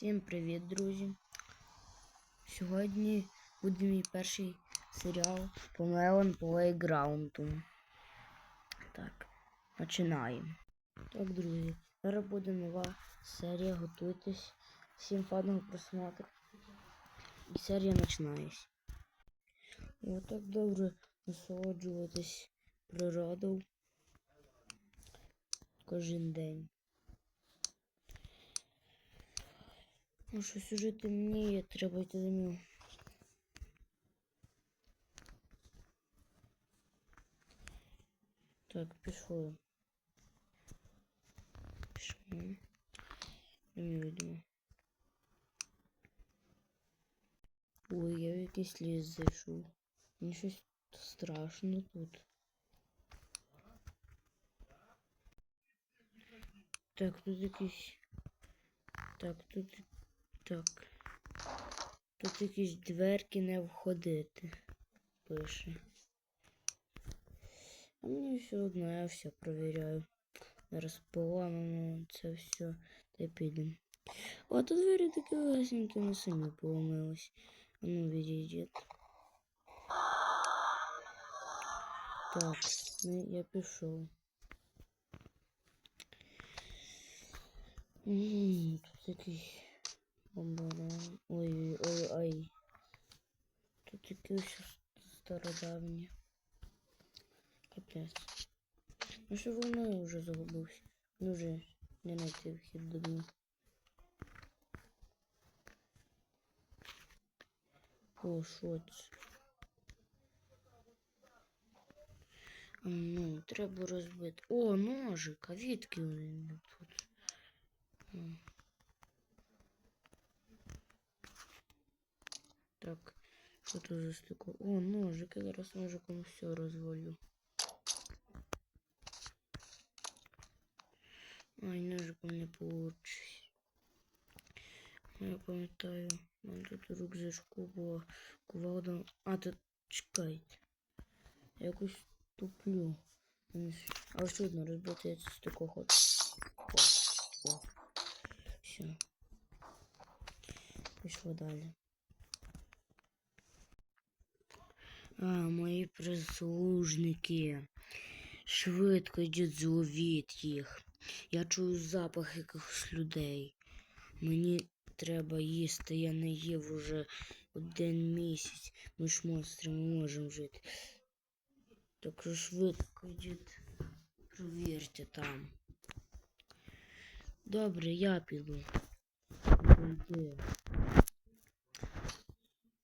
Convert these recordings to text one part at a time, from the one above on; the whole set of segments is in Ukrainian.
Всім привіт, друзі! Сьогодні буде мій перший серіал по Melon Playground. Так, починаємо. Так, друзі, зараз буде нова серія. Готуйтесь. Всім файного просмотру. І серія починається. Отак добре насолоджуватись природою кожен день. Ну, щось уже темніє, треба йти домів. Так, пішло. Пішло. Не видно. Ой, я в якийсь ліс зайшов. Мені щось страшно тут. Так, тут якийсь. Так, тут. Так. Тут якісь дверки не входити. Пише. А мені все одно, я все провіряю. Зараз поламано це все. Та підемо. О, тут двері такі лесенькі, не самі поламились. А ну відійдіть. Так, ну, я пішов. М, Тут якийсь бомбаран. Ой, ой, ай. Тут якийсь стародавні. Капець. Ну що воно я вже загубився. Ну вже не знайти вхід до дому. О, що це? Ну, треба розбити. О, ножик, а відки тут? Так, що тут за стекло? О, ножик, я зараз ножиком все розвалю. Ай, ножиком не получится. Я пам'ятаю, у тут рюкзачку була кувалда. А, тут чекайте. Я якось туплю. А все одно розбити я це стекло хочу. О. Все. Пішло далі. А, мої прислужники. Швидко йдіть зловіть їх. Я чую запах якихось людей. Мені треба їсти, я не їв уже один місяць. Ми ж монстри не можемо жити. Так що швидко йдіть. Провірте там. Добре, я піду.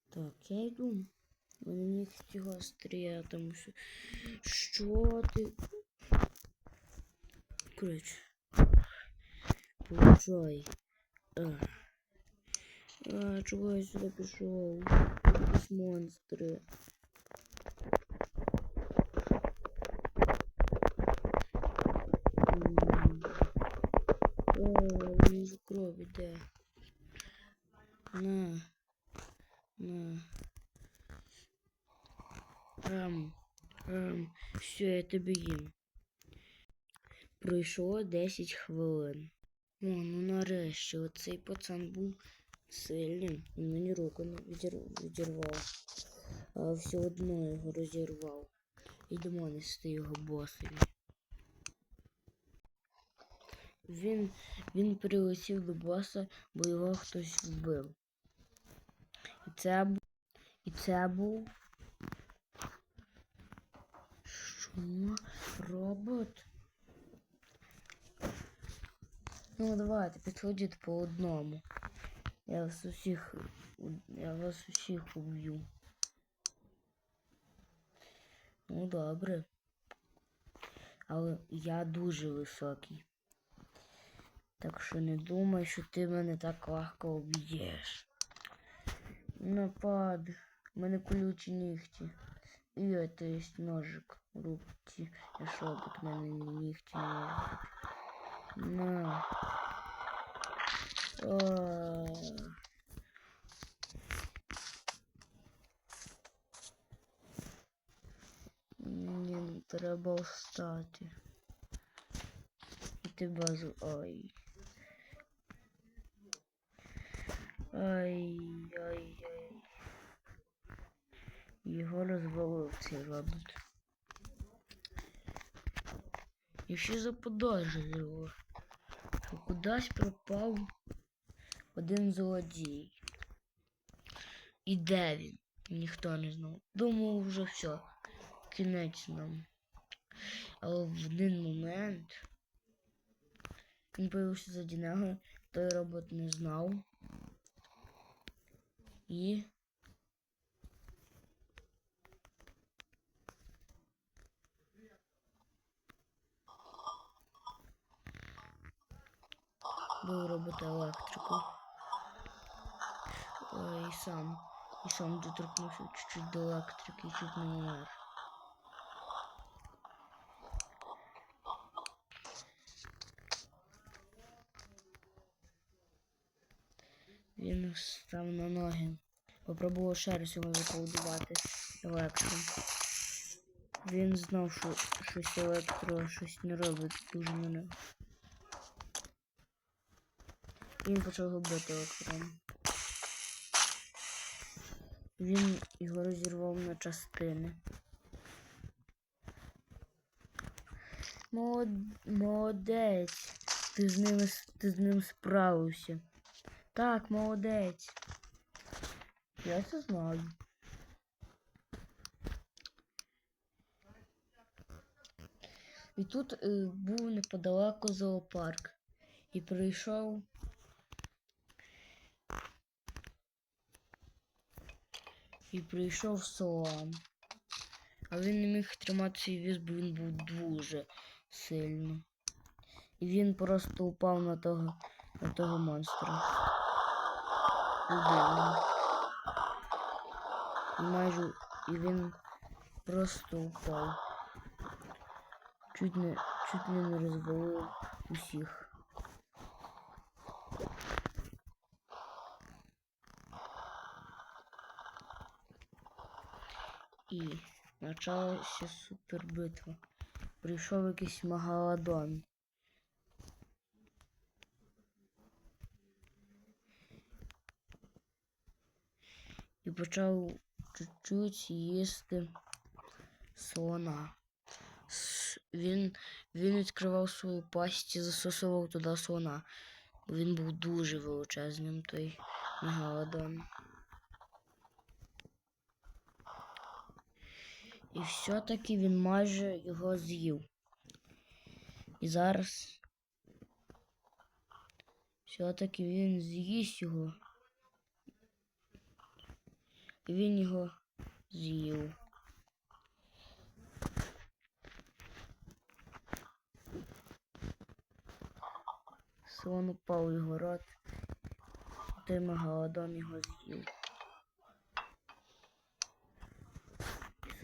Так, я йду. У мене нігті гострі, а тому що. Що ти? Коротше. Получай. А. А, чого я сюди пішов? Якісь монстри. А, він ж кров іде. На. На. Ем, ем, все, я тебе їм. Пройшло 10 хвилин. О, ну нарешті, оцей пацан був сильним. Він мені руку не відір- відірвав. А все одно його розірвав. Йдемо нести його босові. Він, він прилетів до боса, бо його хтось вбив. І це. І це був. Що? Робот? Ну, давайте, підходіть по одному. Я вас усіх. Я вас усіх уб'ю. Ну, добре. Але я дуже високий. Так що не думай, що ти мене так легко об'єш. Напад. У мене колючі нігті. І це є ножик в руці. Я шобот, у мене нігті не можуть. На. А. Мені треба встати. І тебе з... Ой. Ай-яй-яй. Його розвалив цей робот. І ще заподозрило, що кудись пропав один злодій. І де він? Ніхто не знав. Думав, вже все. Кінець нам. Але в один момент він появився заді нього, той робот не знав. І був робот електрику. Е, І сам. І сам доторкнувся чуть-чуть до електрики чуть не умер. Він став на ноги. Попробував ще раз його заколдувати електром. Він знав, що щось електро щось не робить дуже нього. Він почав бити електром. Він його розірвав на частини. Молод- Молодець. Ти з ним, ти з ним справився. Так, молодець. Я це знаю. І тут е, був неподалеку зоопарк. І прийшов. І прийшов Солан. А він не міг тримати свій віз, бо він був дуже сильний. І він просто упав на того, на того монстра. Убив. І майже і він просто упав. Чуть не, чуть не розвалив усіх. І почалася супербитва. Прийшов якийсь Магаладон. І почав чуть-чуть їсти слона. Він, він відкривав свою пасть і засосував туди слона. Він був дуже величезним, той мегалодон. І все-таки він майже його з'їв. І зараз все-таки він з'їсть його. І він його з'їв. Слон упав у його рот. Той мегалодон його з'їв.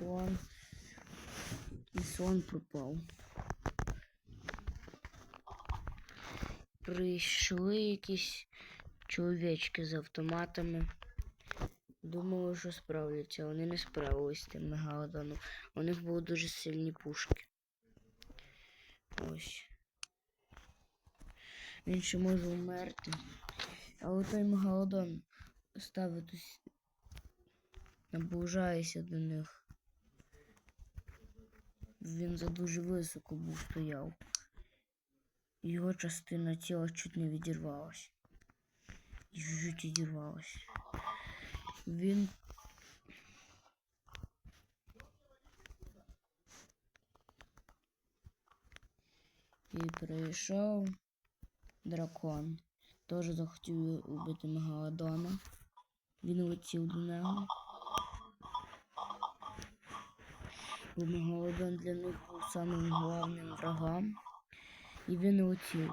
І слон. І слон пропав. Прийшли якісь чоловічки з автоматами. Думали, що справляться. Вони не справились з тим мегалодоном. У них були дуже сильні пушки. Ось. Він ще може вмерти. Але той мегалодон ставить ус... наближається до них. Він за дуже високо був стояв. Його частина тіла чуть не відірвалась. І чуть відірвалась. Він і прийшов дракон. Теж захотів убити мегалодона. Він летів до нього. Бо для них був самим головним врагом. І він летів.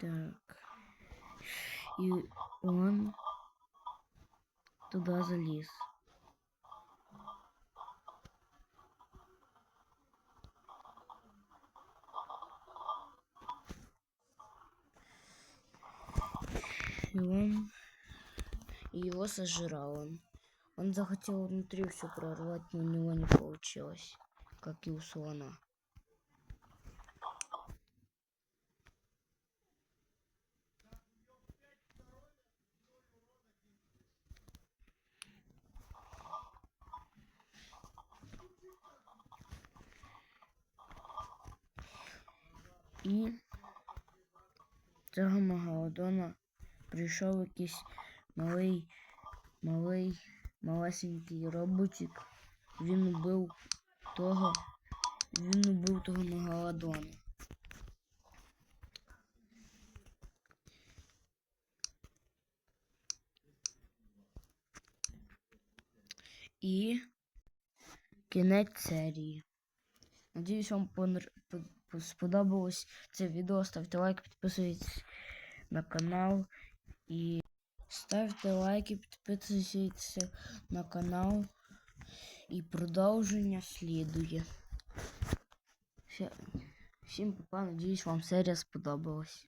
Так. И он туда залез. Его сожрал он. Он захотел внутри все прорвать, но у него не получилось. Как и у слона. І цього Магалодона прийшов якийсь малий, малий, малесенький роботик. Він убив того, він убив того Мегалодона. І кінець серії. Надіюсь, вам сподобалось це відео. Ставте лайк, підписуйтесь на канал і ставте лайки, підписуйтесь на канал. І продовження слідує. Все- Всім папа, надіюсь, вам серія сподобалась.